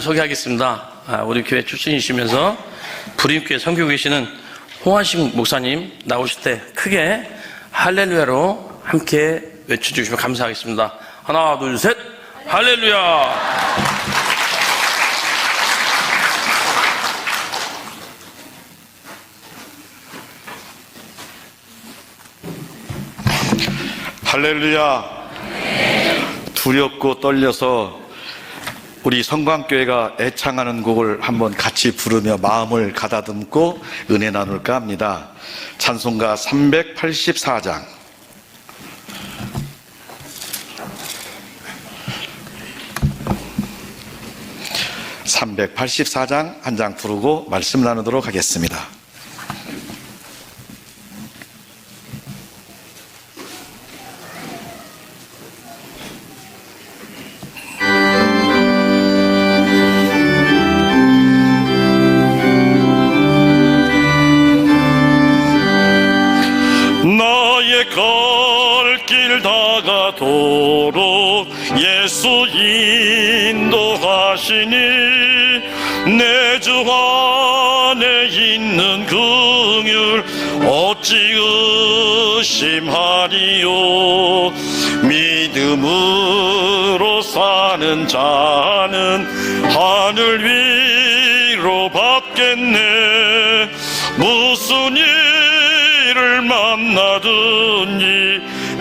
소개하겠습니다. 아, 우리 교회 출신이시면서 불임교회 선교 계시는 홍하식 목사님 나오실 때 크게 할렐루야로 함께 외쳐주시면 감사하겠습니다. 하나, 둘, 셋, 할렐루야! 할렐루야. 두렵고 떨려서 우리 성광교회가 애창하는 곡을 한번 같이 부르며 마음을 가다듬고 은혜 나눌까 합니다. 찬송가 384장. (384장) 한 장 부르고 말씀 나누도록 하겠습니다.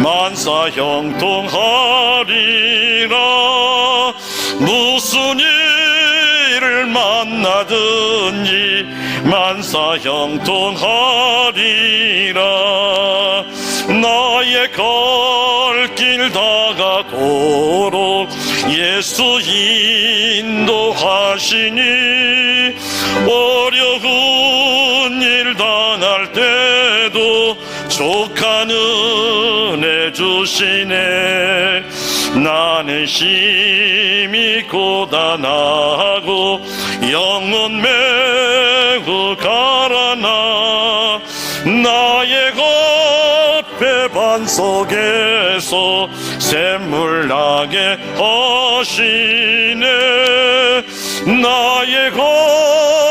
만사 형통하리라. 무슨 일을 만나든지 만사 형통하리라. 나의 걸길 다가도록 예수 인도하시니 어려운 일 당할 때도 은혜 주시네. 나는 힘이 고단하고 영혼 매우 가라나. 나의 겉배 반 속에서 샘물 나게 하시네. 나의 겉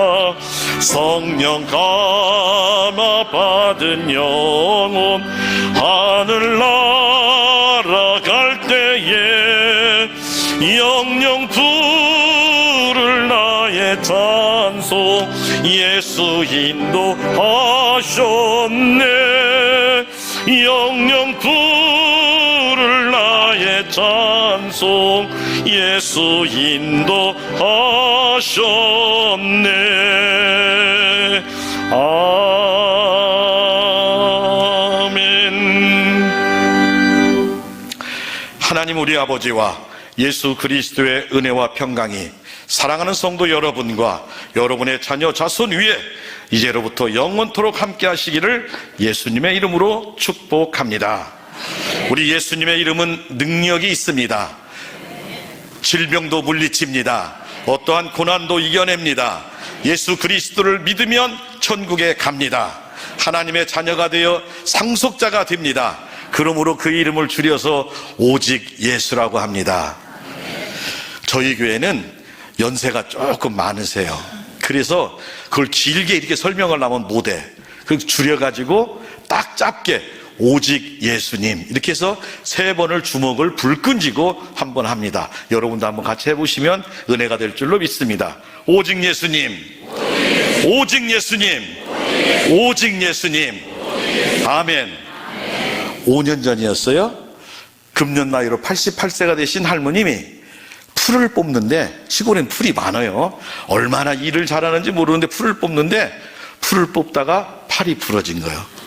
성령 감화 받은 영혼 하늘나라 갈 때에 영영 부를 나의 찬송 예수 인도하셨네. 영영 나의 찬송 예수 인도하셨네 아멘 하나님 우리 아버지와 예수 그리스도의 은혜와 평강이 사랑하는 성도 여러분과 여러분의 자녀 자손 위에 이제로부터 영원토록 함께 하시기를 예수님의 이름으로 축복합니다. 우리 예수님의 이름은 능력이 있습니다. 질병도 물리칩니다. 어떠한 고난도 이겨냅니다. 예수 그리스도를 믿으면 천국에 갑니다. 하나님의 자녀가 되어 상속자가 됩니다. 그러므로 그 이름을 줄여서 오직 예수라고 합니다. 저희 교회는 연세가 조금 많으세요. 그래서 그걸 길게 이렇게 설명을 하면 못해. 그 줄여가지고 딱 짧게 오직 예수님 이렇게 해서 세 번을 주먹을 불끈 쥐고 한 번 합니다. 여러분도 한번 같이 해보시면 은혜가 될 줄로 믿습니다. 오직 예수님, 오직 예수님, 오직 예수님. 아멘. 5년 전이었어요. 금년 나이로 88세가 되신 할머님이 풀을 뽑는데 시골엔 풀이 많아요. 얼마나 일을 잘하는지 모르는데 풀을 뽑는데 풀을 뽑다가 팔이 부러진 거예요.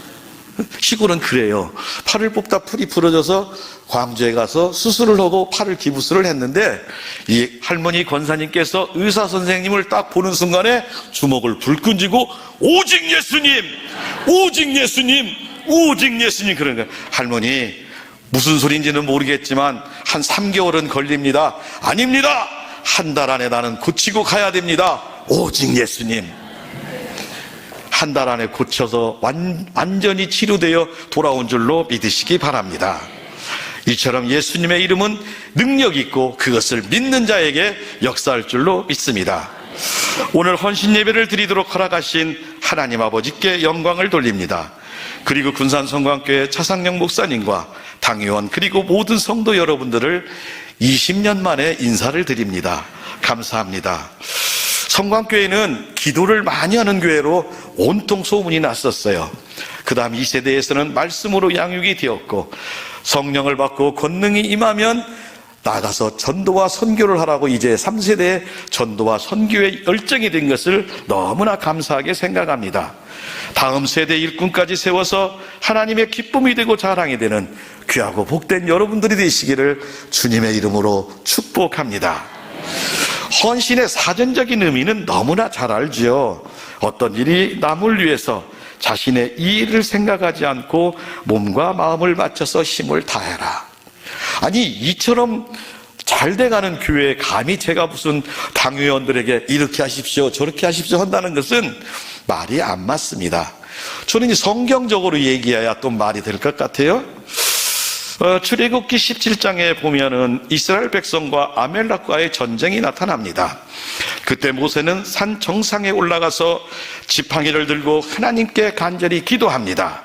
시골은 그래요. 팔을 뽑다 풀이 부러져서 광주에 가서 수술을 하고 팔을 기부스를 했는데 이 할머니 권사님께서 의사 선생님을 딱 보는 순간에 주먹을 불끈 쥐고 오직 예수님, 오직 예수님, 오직 예수님 그런 거예요. 할머니 무슨 소리인지는 모르겠지만 한 3개월은 걸립니다. 아닙니다. 한 달 안에 나는 고치고 가야 됩니다. 오직 예수님. 한 달 안에 고쳐서 완, 완전히 치료되어 돌아온 줄로 믿으시기 바랍니다. 이처럼 예수님의 이름은 능력 있고 그것을 믿는 자에게 역사할 줄로 믿습니다. 오늘 헌신 예배를 드리도록 허락하신 하나님 아버지께 영광을 돌립니다. 그리고 군산 성광교회 차상영 목사님과 당의원 그리고 모든 성도 여러분들을 20년 만에 인사를 드립니다. 감사합니다. 성광교회는 기도를 많이 하는 교회로 온통 소문이 났었어요. 그 다음 2세대에서는 말씀으로 양육이 되었고 성령을 받고 권능이 임하면 나가서 전도와 선교를 하라고 이제 3세대의 전도와 선교의 열정이 된 것을 너무나 감사하게 생각합니다. 다음 세대 일꾼까지 세워서 하나님의 기쁨이 되고 자랑이 되는 귀하고 복된 여러분들이 되시기를 주님의 이름으로 축복합니다. 헌신의 사전적인 의미는 너무나 잘 알지요. 어떤 일이 남을 위해서 자신의 이의를 생각하지 않고 몸과 마음을 맞춰서 힘을 다해라. 아니, 이처럼 잘 돼가는 교회에 감히 제가 무슨 당회원들에게 이렇게 하십시오, 저렇게 하십시오 한다는 것은 말이 안 맞습니다. 저는 이 성경적으로 얘기해야 또 말이 될 것 같아요. 어, 출애굽기 17장에 보면은 이스라엘 백성과 아멜락과의 전쟁이 나타납니다. 그때 모세는 산 정상에 올라가서 지팡이를 들고 하나님께 간절히 기도합니다.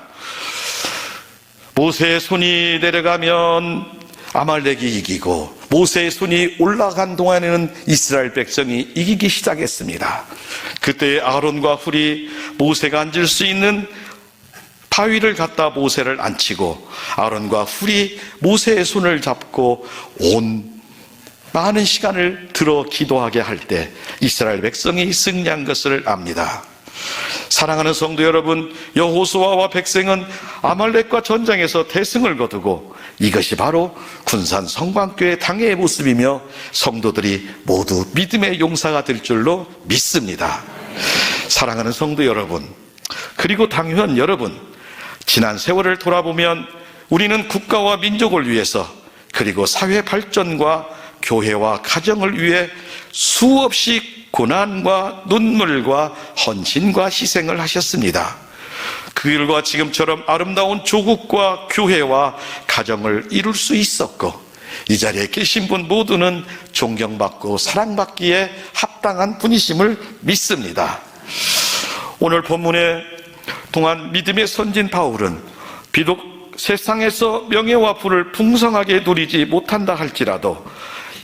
모세의 손이 내려가면 아말렉이 이기고 모세의 손이 올라간 동안에는 이스라엘 백성이 이기기 시작했습니다. 그때 아론과 훌이 모세가 앉을 수 있는 바위를 갖다 모세를 앉히고 아론과 훌이 모세의 손을 잡고 온 많은 시간을 들어 기도하게 할 때 이스라엘 백성이 승리한 것을 압니다. 사랑하는 성도 여러분, 여호수아와 백성은 아말렉과 전장에서 대승을 거두고 이것이 바로 군산 성광교회 당회의 모습이며 성도들이 모두 믿음의 용사가 될 줄로 믿습니다. 사랑하는 성도 여러분, 그리고 당회원 여러분, 지난 세월을 돌아보면 우리는 국가와 민족을 위해서 그리고 사회 발전과 교회와 가정을 위해 수없이 고난과 눈물과 헌신과 희생을 하셨습니다. 그 일과 지금처럼 아름다운 조국과 교회와 가정을 이룰 수 있었고 이 자리에 계신 분 모두는 존경받고 사랑받기에 합당한 분이심을 믿습니다. 오늘 본문에 동안 믿음의 선진 바울은 비록 세상에서 명예와 부를 풍성하게 누리지 못한다 할지라도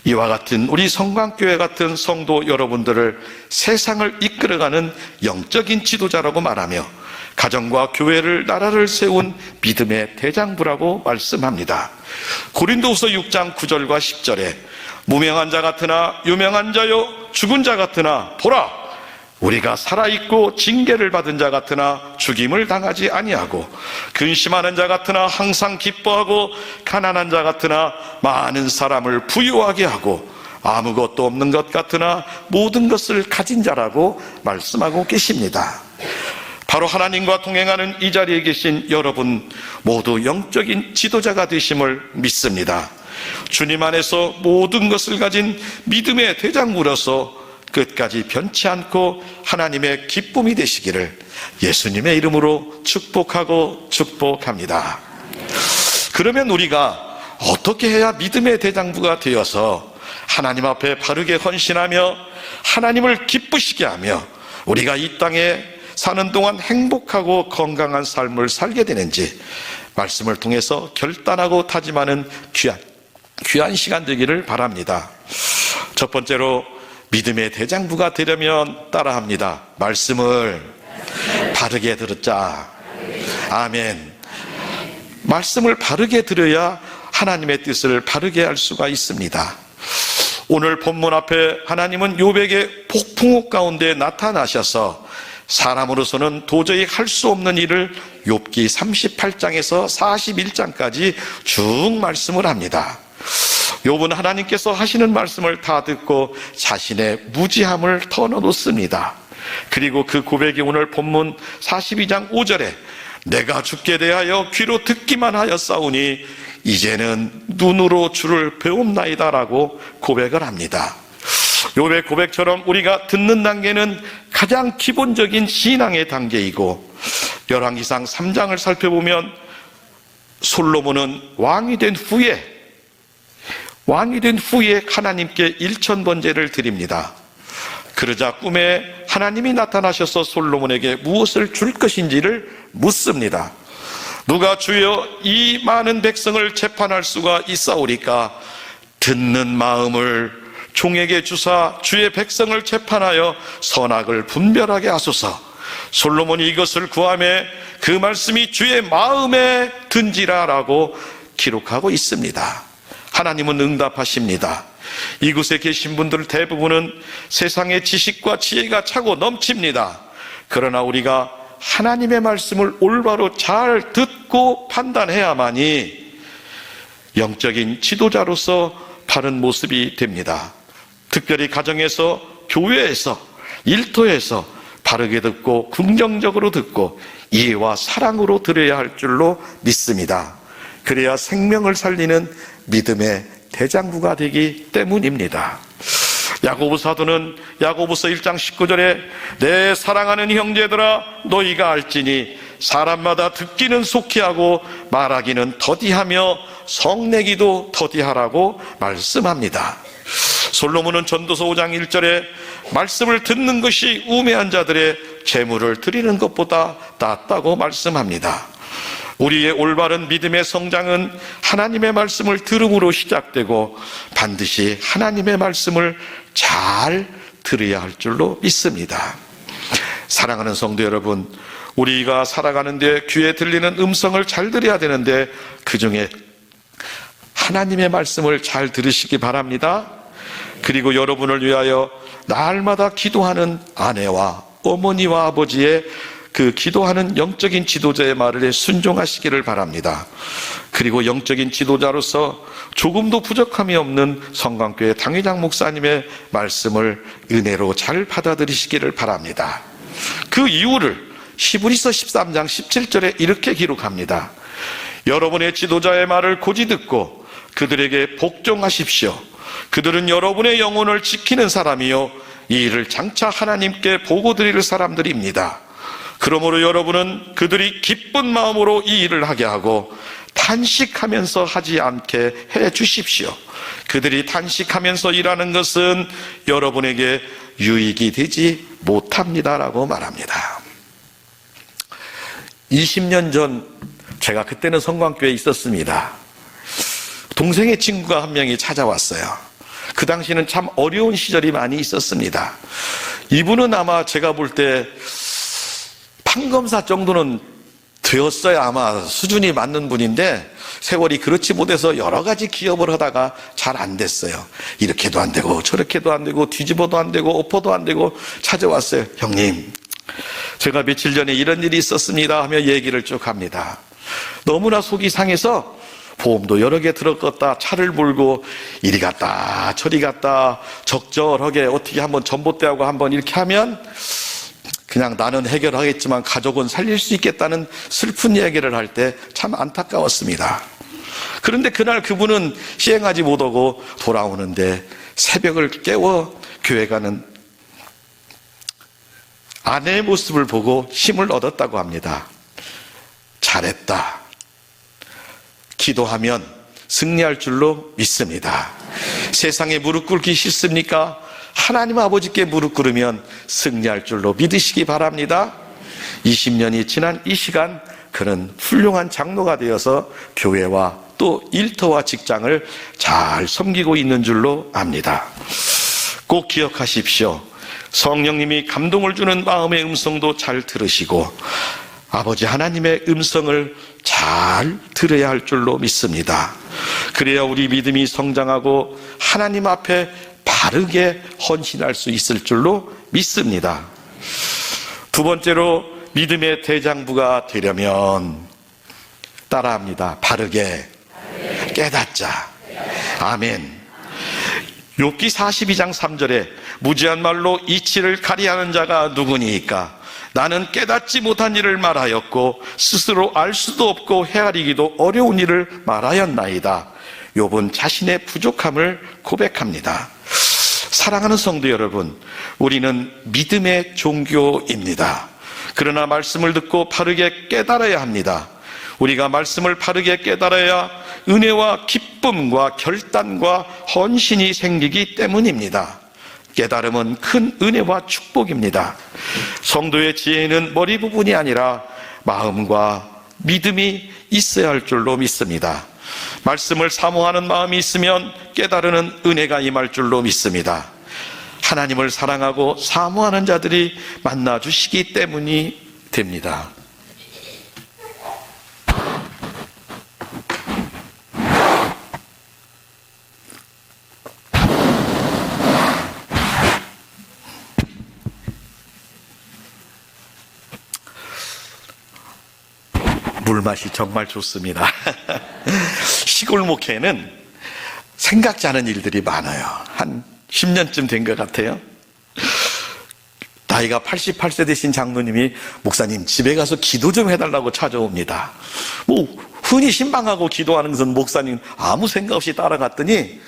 이와 같은 우리 성광교회 같은 성도 여러분들을 세상을 이끌어가는 영적인 지도자라고 말하며 가정과 교회를 나라를 세운 믿음의 대장부라고 말씀합니다. 고린도후서 6장 9절과 10절에 무명한 자 같으나 유명한 자요 죽은 자 같으나 보라 우리가 살아있고 징계를 받은 자 같으나 죽임을 당하지 아니하고 근심하는 자 같으나 항상 기뻐하고 가난한 자 같으나 많은 사람을 부유하게 하고 아무것도 없는 것 같으나 모든 것을 가진 자라고 말씀하고 계십니다. 바로 하나님과 동행하는 이 자리에 계신 여러분 모두 영적인 지도자가 되심을 믿습니다. 주님 안에서 모든 것을 가진 믿음의 대장부로서 끝까지 변치 않고 하나님의 기쁨이 되시기를 예수님의 이름으로 축복하고 축복합니다. 그러면 우리가 어떻게 해야 믿음의 대장부가 되어서 하나님 앞에 바르게 헌신하며 하나님을 기쁘시게 하며 우리가 이 땅에 사는 동안 행복하고 건강한 삶을 살게 되는지 말씀을 통해서 결단하고 다짐하는 귀한, 귀한 시간 되기를 바랍니다. 첫 번째로 믿음의 대장부가 되려면 따라합니다. 말씀을 바르게 들었자. 아멘. 말씀을 바르게 들어야 하나님의 뜻을 바르게 할 수가 있습니다. 오늘 본문 앞에 하나님은 요백의 폭풍옥 가운데 나타나셔서 사람으로서는 도저히 할 수 없는 일을 욥기 38장에서 41장까지 쭉 말씀을 합니다. 욥은 하나님께서 하시는 말씀을 다 듣고 자신의 무지함을 털어놓습니다. 그리고 그 고백이 오늘 본문 42장 5절에 내가 죽게 대하여 귀로 듣기만 하였사오니 이제는 눈으로 주를 배움나이다라고 고백을 합니다. 욥의 고백처럼 우리가 듣는 단계는 가장 기본적인 신앙의 단계이고 열왕기상 3장을 살펴보면 솔로몬은 왕이 된 후에 왕이 된 후에 하나님께 일천번제를 드립니다. 그러자 꿈에 하나님이 나타나셔서 솔로몬에게 무엇을 줄 것인지를 묻습니다. 누가 주여 이 많은 백성을 재판할 수가 있사오리까 듣는 마음을 종에게 주사 주의 백성을 재판하여 선악을 분별하게 하소서. 솔로몬이 이것을 구함에 그 말씀이 주의 마음에 든지라라고 기록하고 있습니다. 하나님은 응답하십니다. 이곳에 계신 분들 대부분은 세상의 지식과 지혜가 차고 넘칩니다. 그러나 우리가 하나님의 말씀을 올바로 잘 듣고 판단해야만이 영적인 지도자로서 바른 모습이 됩니다. 특별히 가정에서, 교회에서, 일터에서 바르게 듣고 긍정적으로 듣고 이해와 사랑으로 들어야 할 줄로 믿습니다. 그래야 생명을 살리는 믿음의 대장부가 되기 때문입니다. 야고보 사도는 야고보서 1장 19절에 내 사랑하는 형제들아 너희가 알지니 사람마다 듣기는 속히 하고 말하기는 더디하며 성내기도 더디하라고 말씀합니다. 솔로몬은 전도서 5장 1절에 말씀을 듣는 것이 우매한 자들의 재물을 드리는 것보다 낫다고 말씀합니다. 우리의 올바른 믿음의 성장은 하나님의 말씀을 들음으로 시작되고 반드시 하나님의 말씀을 잘 들어야 할 줄로 믿습니다. 사랑하는 성도 여러분, 우리가 살아가는데 귀에 들리는 음성을 잘 들어야 되는데 그 중에 하나님의 말씀을 잘 들으시기 바랍니다. 그리고 여러분을 위하여 날마다 기도하는 아내와 어머니와 아버지의 그 기도하는 영적인 지도자의 말을 순종하시기를 바랍니다. 그리고 영적인 지도자로서 조금도 부족함이 없는 성광교회 당회장 목사님의 말씀을 은혜로 잘 받아들이시기를 바랍니다. 그 이유를 히브리서 13장 17절에 이렇게 기록합니다. 여러분의 지도자의 말을 고지 듣고 그들에게 복종하십시오. 그들은 여러분의 영혼을 지키는 사람이요. 이 일을 장차 하나님께 보고 드릴 사람들입니다. 그러므로 여러분은 그들이 기쁜 마음으로 이 일을 하게 하고 탄식하면서 하지 않게 해 주십시오. 그들이 탄식하면서 일하는 것은 여러분에게 유익이 되지 못합니다라고 말합니다. 20년 전 제가 그때는 성광교회에 있었습니다. 동생의 친구가 한 명이 찾아왔어요. 그 당시는 참 어려운 시절이 많이 있었습니다. 이분은 아마 제가 볼때 판검사 정도는 되었어야 아마 수준이 맞는 분인데 세월이 그렇지 못해서 여러 가지 기업을 하다가 잘 안 됐어요. 이렇게도 안 되고 저렇게도 안 되고 뒤집어도 안 되고 엎어도 안 되고 찾아왔어요. 형님, 제가 며칠 전에 이런 일이 있었습니다 하며 얘기를 쭉 합니다. 너무나 속이 상해서 보험도 여러 개 들었겠다 차를 몰고 이리 갔다 저리 갔다 적절하게 어떻게 한번 전봇대하고 한번 이렇게 하면 그냥 나는 해결하겠지만 가족은 살릴 수 있겠다는 슬픈 얘기를 할 때 참 안타까웠습니다. 그런데 그날 그분은 시행하지 못하고 돌아오는데 새벽을 깨워 교회 가는 아내의 모습을 보고 힘을 얻었다고 합니다. 잘했다. 기도하면 승리할 줄로 믿습니다. 세상에 무릎 꿇기 싫습니까? 하나님 아버지께 무릎 꿇으면 승리할 줄로 믿으시기 바랍니다. 20년이 지난 이 시간 그는 훌륭한 장로가 되어서 교회와 또 일터와 직장을 잘 섬기고 있는 줄로 압니다. 꼭 기억하십시오. 성령님이 감동을 주는 마음의 음성도 잘 들으시고 아버지 하나님의 음성을 잘 들어야 할 줄로 믿습니다. 그래야 우리 믿음이 성장하고 하나님 앞에 바르게 헌신할 수 있을 줄로 믿습니다. 두 번째로 믿음의 대장부가 되려면 따라합니다. 바르게 깨닫자. 아멘. 욥기 42장 3절에 무지한 말로 이치를 가리하는 자가 누구니까 나는 깨닫지 못한 일을 말하였고 스스로 알 수도 없고 헤아리기도 어려운 일을 말하였나이다. 욥은 자신의 부족함을 고백합니다. 사랑하는 성도 여러분, 우리는 믿음의 종교입니다. 그러나 말씀을 듣고 바르게 깨달아야 합니다. 우리가 말씀을 바르게 깨달아야 은혜와 기쁨과 결단과 헌신이 생기기 때문입니다. 깨달음은 큰 은혜와 축복입니다. 성도의 지혜는 머리 부분이 아니라 마음과 믿음이 있어야 할 줄로 믿습니다. 말씀을 사모하는 마음이 있으면 깨달으는 은혜가 임할 줄로 믿습니다. 하나님을 사랑하고 사모하는 자들이 만나 주시기 때문이 됩니다. 물맛이 정말 좋습니다. 시골 목회는 생각지 않은 일들이 많아요. 한 10년쯤 된 것 같아요. 나이가 88세 되신 장로님이 목사님 집에 가서 기도 좀 해달라고 찾아옵니다. 뭐 흔히 신방하고 기도하는 것은 목사님 아무 생각 없이 따라갔더니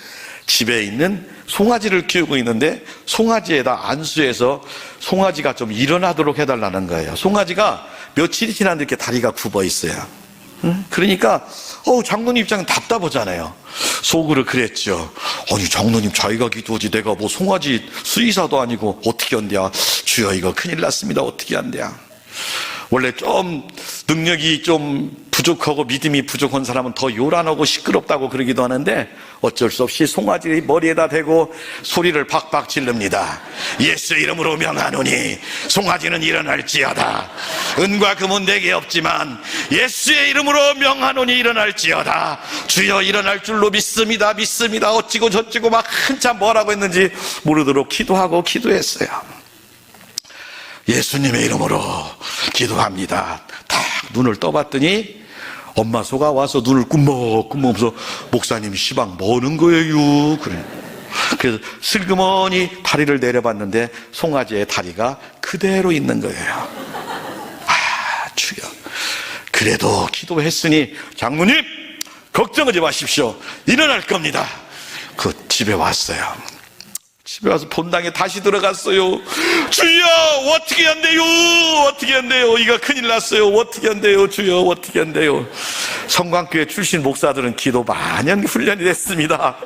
집에 있는 송아지를 키우고 있는데 송아지에다 안수해서 송아지가 좀 일어나도록 해달라는 거예요. 송아지가 며칠이 지났는데 이렇게 다리가 굽어 있어요. 응? 그러니까 어 장로님 입장은 답답하잖아요. 속으로 그랬죠. 아니 장로님 자기가 기도하지 내가 뭐 송아지 수의사도 아니고 어떻게 한대야. 주여 이거 큰일 났습니다. 어떻게 한대야. 원래 좀 능력이 좀 부족하고 믿음이 부족한 사람은 더 요란하고 시끄럽다고 그러기도 하는데 어쩔 수 없이 송아지 머리에다 대고 소리를 박박 지릅니다. 예수 이름으로 명하노니 송아지는 일어날지어다. 은과 금은 내게 없지만 예수의 이름으로 명하노니 일어날지어다. 주여 일어날 줄로 믿습니다. 믿습니다. 어찌고 저찌고 막 한참 뭐라고 했는지 모르도록 기도하고 기도했어요. 예수님의 이름으로 기도합니다. 딱 눈을 떠봤더니 엄마 소가 와서 눈을 꿈먹꿈먹면서 목사님 시방 뭐는 거예요? 그래. 그래서 슬그머니 다리를 내려봤는데 송아지의 다리가 그대로 있는 거예요. 아, 주여. 그래도 기도했으니 장모님 걱정하지 마십시오. 일어날 겁니다. 그 집에 왔어요. 집에 와서 본당에 다시 들어갔어요. 주여, 어떻게 한대요? 어떻게 한대요? 이가 큰일 났어요. 어떻게 한대요? 주여, 어떻게 한대요? 성광교회 출신 목사들은 기도 많이 한 훈련이 됐습니다.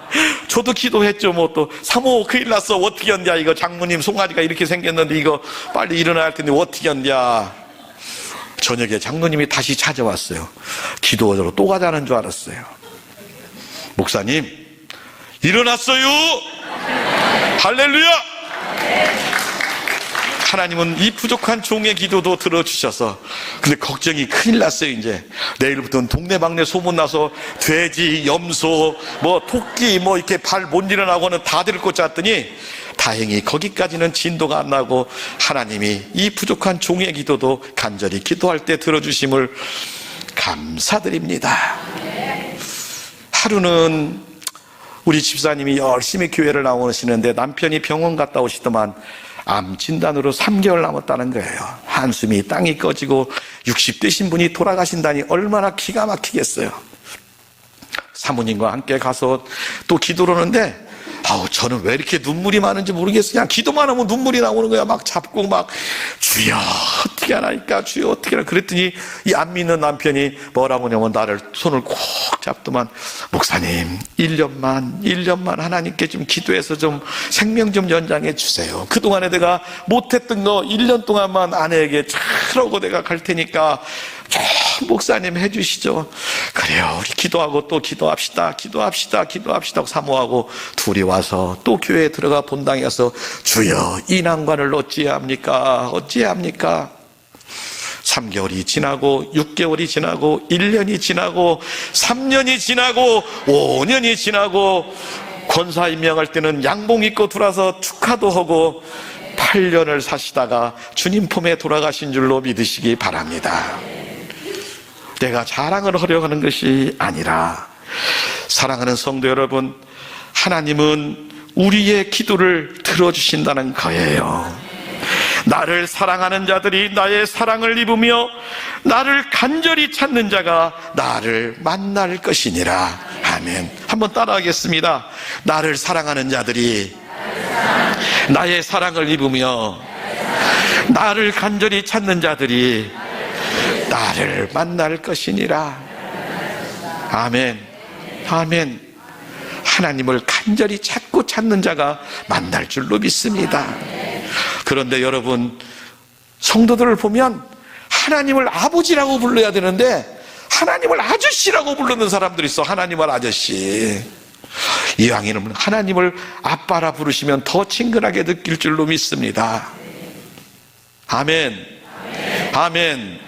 저도 기도했죠. 뭐 또, 사모 큰일 났어. 어떻게 한대야? 이거 장모님 송아지가 이렇게 생겼는데 이거 빨리 일어나야 할 텐데 어떻게 한대야? 저녁에 장로님이 다시 찾아왔어요. 기도하러 또 가자는 줄 알았어요. 목사님, 일어났어요! 할렐루야! 하나님은 이 부족한 종의 기도도 들어주셔서 근데 걱정이 큰일 났어요 이제 내일부터는 동네방네 소문나서 돼지, 염소, 뭐 토끼 뭐 이렇게 발 못 일어나고는 다 데리고 짰더니 다행히 거기까지는 진도가 안 나고 하나님이 이 부족한 종의 기도도 간절히 기도할 때 들어주심을 감사드립니다 하루는 우리 집사님이 열심히 교회를 나오시는데 남편이 병원 갔다 오시더만 암 진단으로 3개월 남았다는 거예요. 한숨이 땅이 꺼지고 60대신 분이 돌아가신다니 얼마나 기가 막히겠어요. 사모님과 함께 가서 또 기도를 하는데 아우 저는 왜 이렇게 눈물이 많은지 모르겠어요. 그냥 기도만 하면 눈물이 나오는 거야. 막 잡고 막 주여 어떻게 하나니까 주여 어떻게 하나 그랬더니 이 안 믿는 남편이 뭐라고 하냐면 나를 손을 꼭 잡더만 목사님 1년만 1년만 하나님께 좀 기도해서 좀 생명 좀 연장해 주세요. 그동안에 내가 못했던 거 1년 동안만 아내에게 잘하고 내가 갈 테니까 좀 목사님 해주시죠. 그래요. 우리 기도하고 또 기도합시다. 기도합시다. 기도합시다. 사모하고 둘이 와서 또 교회에 들어가 본당에 가서 주여 이 난관을 어찌합니까? 어찌합니까? 3개월이 지나고 6개월이 지나고 1년이 지나고 3년이 지나고 5년이 지나고 권사 임명할 때는 양봉 입고 들어와서 축하도 하고 8년을 사시다가 주님 품에 돌아가신 줄로 믿으시기 바랍니다. 내가 자랑을 하려 하는 것이 아니라 사랑하는 성도 여러분, 하나님은 우리의 기도를 들어주신다는 거예요. 나를 사랑하는 자들이 나의 사랑을 입으며 나를 간절히 찾는 자가 나를 만날 것이니라. 아멘. 한번 따라하겠습니다. 나를 사랑하는 자들이 나의 사랑을 입으며 나를 간절히 찾는 자들이 나를 만날 것이니라. 아멘. 아멘. 하나님을 간절히 찾고 찾는 자가 만날 줄로 믿습니다. 그런데 여러분, 성도들을 보면 하나님을 아버지라고 불러야 되는데 하나님을 아저씨라고 부르는 사람들이 있어. 하나님을 아저씨. 이왕이면 하나님을 아빠라 부르시면 더 친근하게 느낄 줄로 믿습니다. 아멘. 아멘.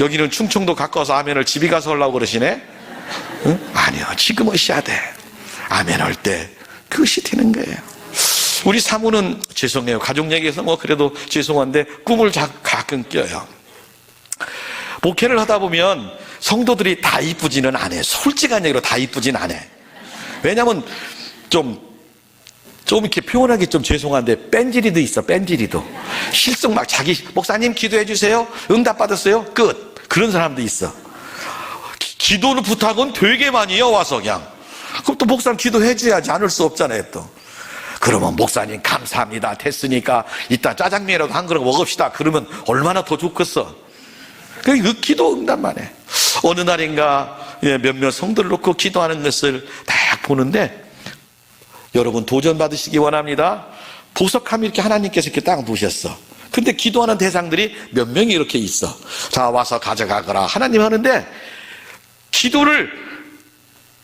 여기는 충청도 가까워서 아멘을 집에 가서 하려고 그러시네? 응? 아니요. 지금 하셔야 돼. 아멘 할 때 그것이 되는 거예요. 우리 사모는 죄송해요. 가족 얘기해서 뭐 그래도 죄송한데 꿈을 자, 가끔 껴요. 목회를 하다 보면 성도들이 다 이쁘지는 않아요. 솔직한 얘기로 다 이쁘진 않아요. 왜냐면 좀, 좀 이렇게 표현하기 좀 죄송한데 뺀질이도 있어, 뺀질이도. 실속 막 자기, 목사님 기도해 주세요. 응답 받았어요. 끝. 그런 사람도 있어. 기- 기도를 부탁은 되게 많이 요 와서 그냥. 그럼 또 목사님 기도해 줘야지 않을 수 없잖아요, 또. 그러면 목사님 감사합니다. 됐으니까 이따 짜장면이라도 한 그릇 먹읍시다. 그러면 얼마나 더 좋겠어. 그 기도 응답만 해. 어느 날인가 예, 몇몇 성들을 놓고 기도하는 것을 딱 보는데 여러분 도전 받으시기 원합니다. 보석함 이렇게 하나님께서 이렇게 딱 놓으셨어. 근데 기도하는 대상들이 몇 명이 이렇게 있어. 자 와서 가져가거라. 하나님 하는데 기도를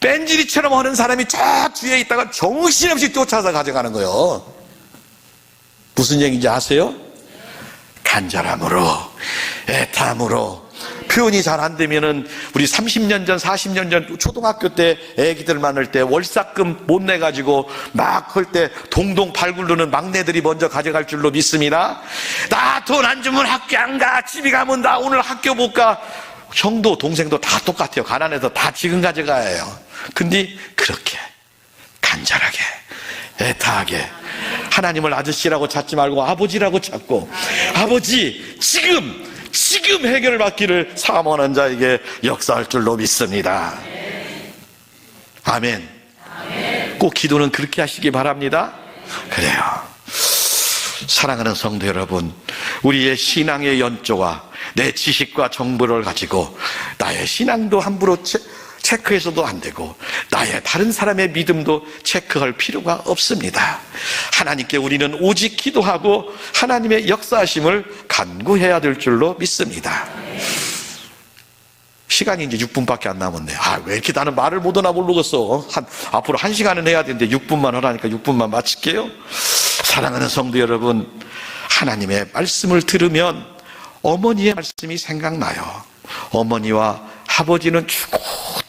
뺀질이처럼 하는 사람이 쫙 뒤에 있다가 정신없이 쫓아서 가져가는 거예요. 무슨 얘기인지 아세요? 간절함으로, 애탐으로, 표현이 잘 안 되면은 우리 30년 전, 40년 전 초등학교 때 애기들 많을 때 월삭금 못 내가지고 막 할 때 동동 발굴르는 막내들이 먼저 가져갈 줄로 믿습니다. 나 돈 안 주면 학교 안 가. 집에 가면 나 오늘 학교 못 가. 형도 동생도 다 똑같아요. 가난해서 다 지금 가져가요. 근데 그렇게 간절하게 애타하게 하나님을 아저씨라고 찾지 말고 아버지라고 찾고 아버지 지금 지금 해결 받기를 사모하는 자에게 역사할 줄로 믿습니다. 아멘. 꼭 기도는 그렇게 하시기 바랍니다. 그래요. 사랑하는 성도 여러분, 우리의 신앙의 연조와 내 지식과 정보를 가지고 나의 신앙도 함부로 체, 체크해서도 안 되고 나의 다른 사람의 믿음도 체크할 필요가 없습니다. 하나님께 우리는 오직 기도하고 하나님의 역사하심을 간구해야 될 줄로 믿습니다. 시간이 이제 6분밖에 안 남았네. 아, 왜 이렇게 나는 말을 못 하나 모르겠어. 한, 앞으로 한 시간은 해야 되는데 6분만 하라니까 6분만 마칠게요. 사랑하는 성도 여러분, 하나님의 말씀을 들으면 어머니의 말씀이 생각나요. 어머니와 아버지는 주고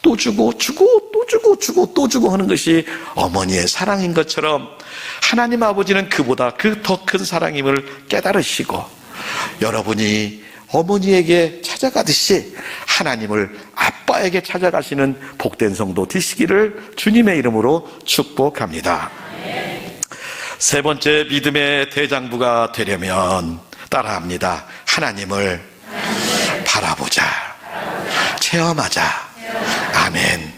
또 주고 주고 또 주고 주고 또 주고 하는 것이 어머니의 사랑인 것처럼 하나님 아버지는 그보다 그 더 큰 사랑임을 깨달으시고 여러분이 어머니에게 찾아가듯이 하나님을 아빠에게 찾아가시는 복된 성도 되시기를 주님의 이름으로 축복합니다. 세 번째 믿음의 대장부가 되려면 따라합니다. 하나님을 바라보자. 체험하자. 아멘.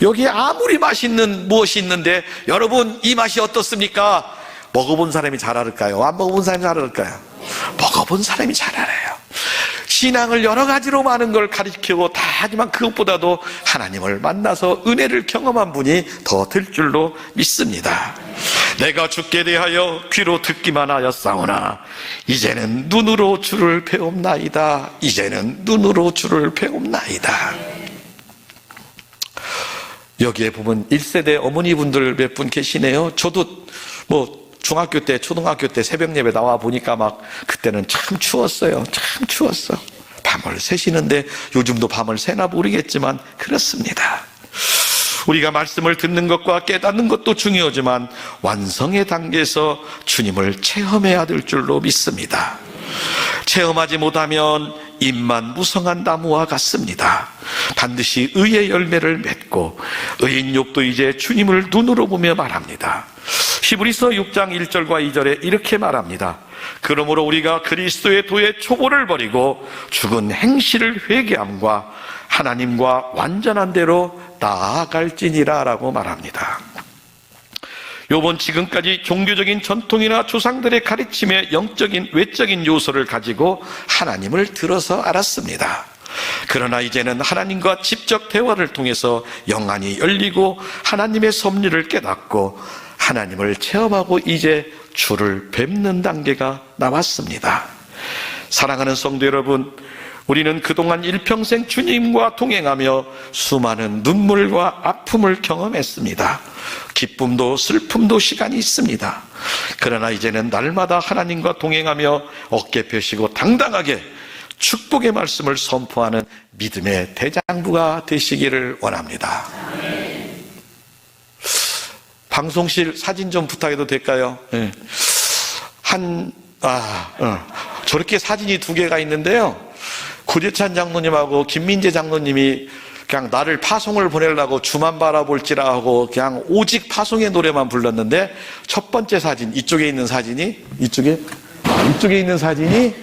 여기 아무리 맛있는 무엇이 있는데 여러분 이 맛이 어떻습니까? 먹어본 사람이 잘 알을까요? 안 먹어본 사람이 잘 알을까요? 먹어본 사람이 잘 알아요. 신앙을 여러 가지로 많은 걸 가리키고 다 하지만 그것보다도 하나님을 만나서 은혜를 경험한 분이 더 될 줄로 믿습니다. 내가 죽게 대하여 귀로 듣기만 하였사오나 이제는 눈으로 주를 배움나이다. 이제는 눈으로 주를 배움나이다. 여기에 보면 1세대 어머니분들 몇 분 계시네요. 저도 뭐 중학교 때, 초등학교 때 새벽 예배 나와 보니까 막 그때는 참 추웠어요. 참 추웠어. 밤을 새시는데 요즘도 밤을 새나 모르겠지만 그렇습니다. 우리가 말씀을 듣는 것과 깨닫는 것도 중요하지만 완성의 단계에서 주님을 체험해야 될 줄로 믿습니다. 체험하지 못하면 잎만 무성한 나무와 같습니다. 반드시 의의 열매를 맺고 의인욕도 이제 주님을 눈으로 보며 말합니다. 히브리서 6장 1절과 2절에 이렇게 말합니다. 그러므로 우리가 그리스도의 도의 초보를 버리고 죽은 행실을 회개함과 하나님과 완전한 대로 나아갈지니라 라고 말합니다. 요번 지금까지 종교적인 전통이나 조상들의 가르침의 영적인 외적인 요소를 가지고 하나님을 들어서 알았습니다. 그러나 이제는 하나님과 직접 대화를 통해서 영안이 열리고 하나님의 섭리를 깨닫고 하나님을 체험하고 이제 주를 뵙는 단계가 나왔습니다. 사랑하는 성도 여러분, 우리는 그동안 일평생 주님과 동행하며 수많은 눈물과 아픔을 경험했습니다. 기쁨도 슬픔도 시간이 있습니다. 그러나 이제는 날마다 하나님과 동행하며 어깨 펴시고 당당하게 축복의 말씀을 선포하는 믿음의 대장부가 되시기를 원합니다. 방송실 사진 좀 부탁해도 될까요? 예. 한, 아, 어. 저렇게 사진이 두 개가 있는데요. 고재찬 장로님하고 김민재 장로님이 그냥 나를 파송을 보내려고 주만 바라볼지라 하고 그냥 오직 파송의 노래만 불렀는데 첫 번째 사진, 이쪽에 있는 사진이, 이쪽에, 이쪽에 있는 사진이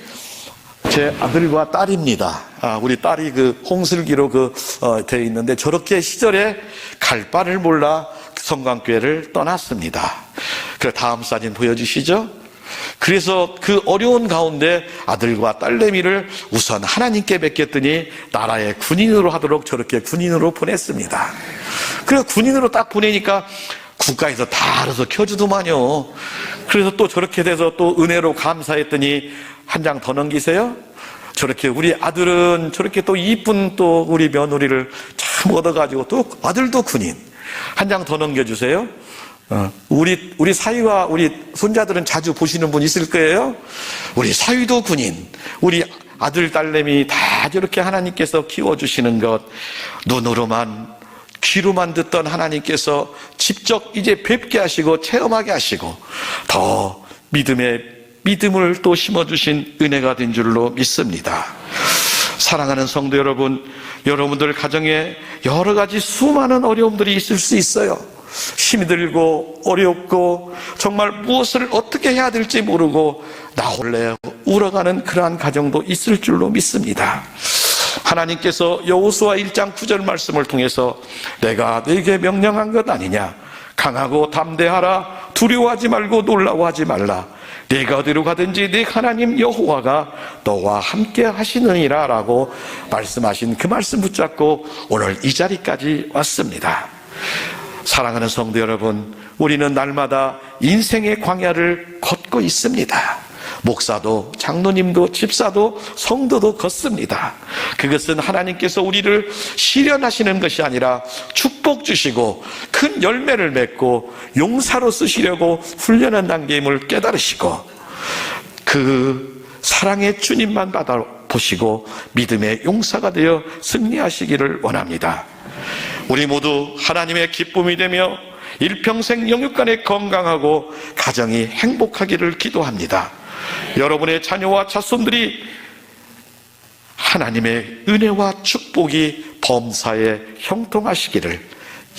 제 아들과 딸입니다. 아, 우리 딸이 그 홍슬기로 그, 어, 되어 있는데 저렇게 시절에 갈 바를 몰라 성광교회를 떠났습니다. 그 다음 사진 보여주시죠? 그래서 그 어려운 가운데 아들과 딸내미를 우선 하나님께 뵙겠더니 나라의 군인으로 하도록 저렇게 군인으로 보냈습니다. 그래서 군인으로 딱 보내니까 국가에서 다 알아서 켜주더만요. 그래서 또 저렇게 돼서 또 은혜로 감사했더니 한 장 더 넘기세요. 저렇게 우리 아들은 저렇게 또 이쁜 또 우리 며느리를 참 얻어가지고 또 아들도 군인. 한 장 더 넘겨주세요. 어, 우리, 우리 사위와 우리 손자들은 자주 보시는 분 있을 거예요. 우리 사위도 군인, 우리 아들, 딸내미 다 저렇게 하나님께서 키워 주시는 것, 눈으로만, 귀로만 듣던 하나님께서 직접 이제 뵙게 하시고 체험하게 하시고 더 믿음의 믿음을 또 심어 주신 은혜가 된 줄로 믿습니다. 사랑하는 성도 여러분, 여러분들 가정에 여러 가지 수많은 어려움들이 있을 수 있어요. 힘이 들고 어렵고 정말 무엇을 어떻게 해야 될지 모르고 나 홀래 울어가는 그러한 가정도 있을 줄로 믿습니다. 하나님께서 여호수아 1장 9절 말씀을 통해서 내가 네게 명령한 것 아니냐 강하고 담대하라 두려워하지 말고 놀라워하지 말라 네가 어디로 가든지 네 하나님 여호와가 너와 함께 하시느니라 라고 말씀하신 그 말씀 붙잡고 오늘 이 자리까지 왔습니다. 사랑하는 성도 여러분, 우리는 날마다 인생의 광야를 걷고 있습니다. 목사도, 장로님도, 집사도, 성도도 걷습니다. 그것은 하나님께서 우리를 시련하시는 것이 아니라 축복 주시고 큰 열매를 맺고 용사로 쓰시려고 훈련한 단계임을 깨달으시고 그 사랑의 주님만 받아 보시고 믿음의 용사가 되어 승리하시기를 원합니다. 우리 모두 하나님의 기쁨이 되며 일평생 영육간에 건강하고 가정이 행복하기를 기도합니다. 여러분의 자녀와 자손들이 하나님의 은혜와 축복이 범사에 형통하시기를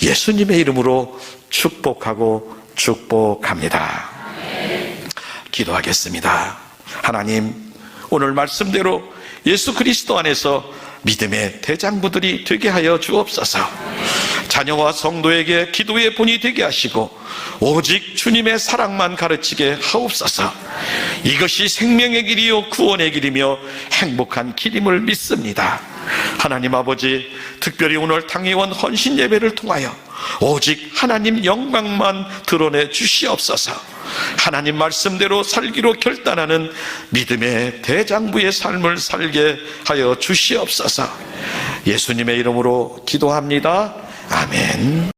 예수님의 이름으로 축복하고 축복합니다. 기도하겠습니다. 하나님, 오늘 말씀대로 예수 그리스도 안에서 믿음의 대장부들이 되게 하여 주옵소서. 자녀와 성도에게 기도의 본이 되게 하시고 오직 주님의 사랑만 가르치게 하옵소서. 이것이 생명의 길이요 구원의 길이며 행복한 길임을 믿습니다. 하나님 아버지, 특별히 오늘 탕의원 헌신 예배를 통하여 오직 하나님 영광만 드러내 주시옵소서. 하나님 말씀대로 살기로 결단하는 믿음의 대장부의 삶을 살게 하여 주시옵소서. 예수님의 이름으로 기도합니다. 아멘.